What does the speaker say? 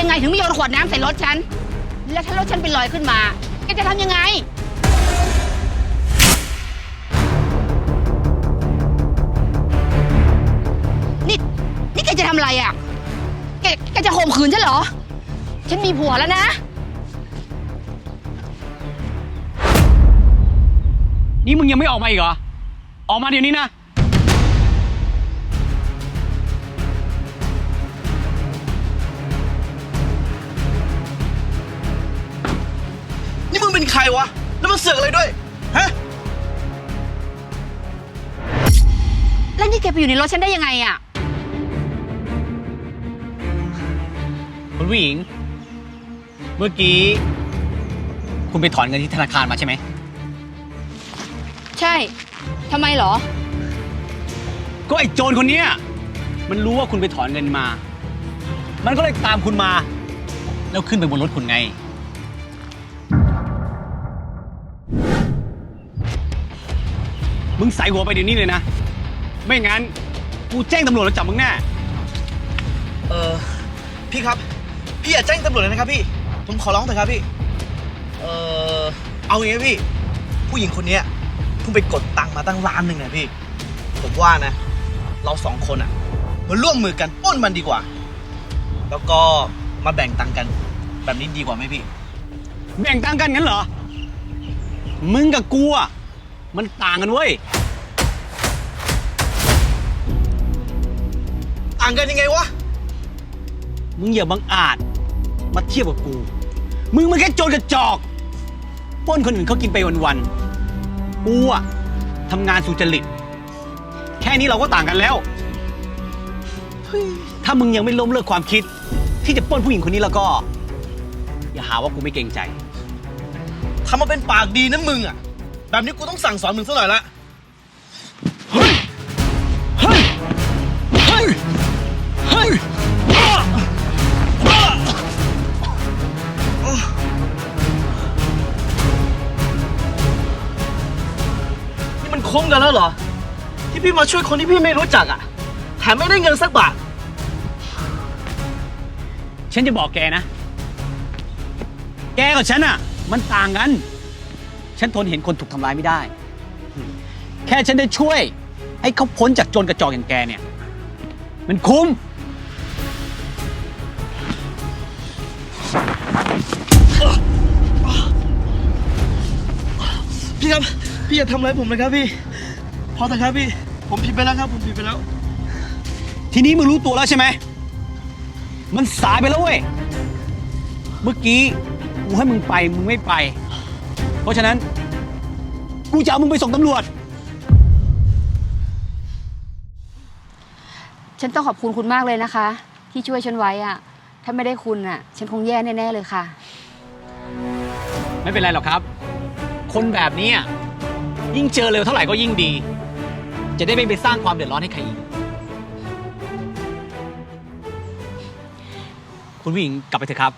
ยังไงถึงไม่ยอมขวดน้ำใส่รถฉัน แล้วถ้ารถฉันเป็นรอยขึ้นมา แกจะทำยังไง นี่ นี่แกจะทำอะไรอะ แก แกจะข่มขืนฉันเหรอ ฉันมีผัวแล้วนะ นี่มึงยังไม่ออกมาอีกเหรอ ออกมาเดี๋ยวนี้นะ เป็นใครวะ แล้วมันเสือกอะไรด้วย ฮะ แล้วนี่แกไปอยู่ในรถฉันได้ยังไงอะคุณผู้หญิง เมื่อกี้ คุณไปถอนเงินที่ธนาคารมาใช่ไหม ใช่ทำไมเหรอ ก็ไอ้โจรคนเนี้ยมันรู้ว่าคุณไปถอนเงินมา มันก็เลยตามคุณมา แล้วขึ้นไปบนรถคุณไง มึงใส่หัวไปเดี๋ยวนี้เลยนะ ไม่งั้น กูแจ้งตำรวจแล้วจับมึงแน่ เออพี่ครับ พี่อย่าแจ้งตำรวจเลยนะครับพี่ ผมขอร้องเถอะครับพี่ เออเอาอย่างนี้พี่ ผู้หญิงคนเนี้ยเพิ่งไปกดตังค์มาตั้งล้านหนึ่งนะพี่ ผมว่านะ เราสองคนอะมาร่วมมือกันปล้นมันดีกว่า แล้วก็มาแบ่งตังค์กัน แบบนี้ดีกว่าไหมพี่ แบ่งตังค์กันงั้นเหรอ มึงกับกูอะ มันต่างกันเว้ย ต่างกันยังไงวะ มึงอย่าบังอาจ มาเทียบกับกู มึงมันแค่โจรกระจอกปล้นคนอื่นเขากินไปวันๆ กูอะทำงานสุจริต แค่นี้เราก็ต่างกันแล้ว ถ้ามึงยังไม่ล้มเลิกความคิด ที่จะปล้นผู้หญิงคนนี้แล้วก็ อย่าหาว่ากูไม่เกรงใจ ทำมาเป็นปากดีนะมึงอะ แบบนี้กูต้องสั่งสอนมึงซะหน่อยละ เฮ้ย เฮ้ย เฮ้ย เฮ้ยนี่มันคุ้มกันแล้วเหรอ ที่พี่มาช่วยคนที่พี่ไม่รู้จักอะ แถมไม่ได้เงินสักบาท ฉันจะบอกแกนะ แกกับฉันอะ มันต่างกัน ฉันทนเห็นคนถูกทำร้ายไม่ได้ แค่ฉันได้ช่วย ให้เขาพ้นจากโจรกระจอกอย่างแกเนี่ย มันคุ้ม พี่ครับ พี่อย่าทำอะไรผมเลยครับพี่ พอเถอะครับพี่ ผมผิดไปแล้วครับ ผมผิดไปแล้ว ทีนี้มึงรู้ตัวแล้วใช่ไหม มันสายไปแล้วเว้ย เมื่อกี้กูให้มึงไป มึงไม่ไปเพ ราะฉะนั้น กูจะเอามึงไปส่งตำรวจ ฉันต้องขอบคุณคุณมากเลยนะคะ ที่ช่วยฉันไว้อะถ้าไม่ได้คุณอะฉันคงแย่แน่ๆเลยค่ะ ไม่เป็นไรหรอกครับ คนแบบนี้อะยิ่งเจอเร็วเท่าไหร่ก็ยิ่งดี จะได้ไม่ไปสร้างความเดือดร้อนให้ใครอีก คุณผู้หญิงกลับไปเถอะครับ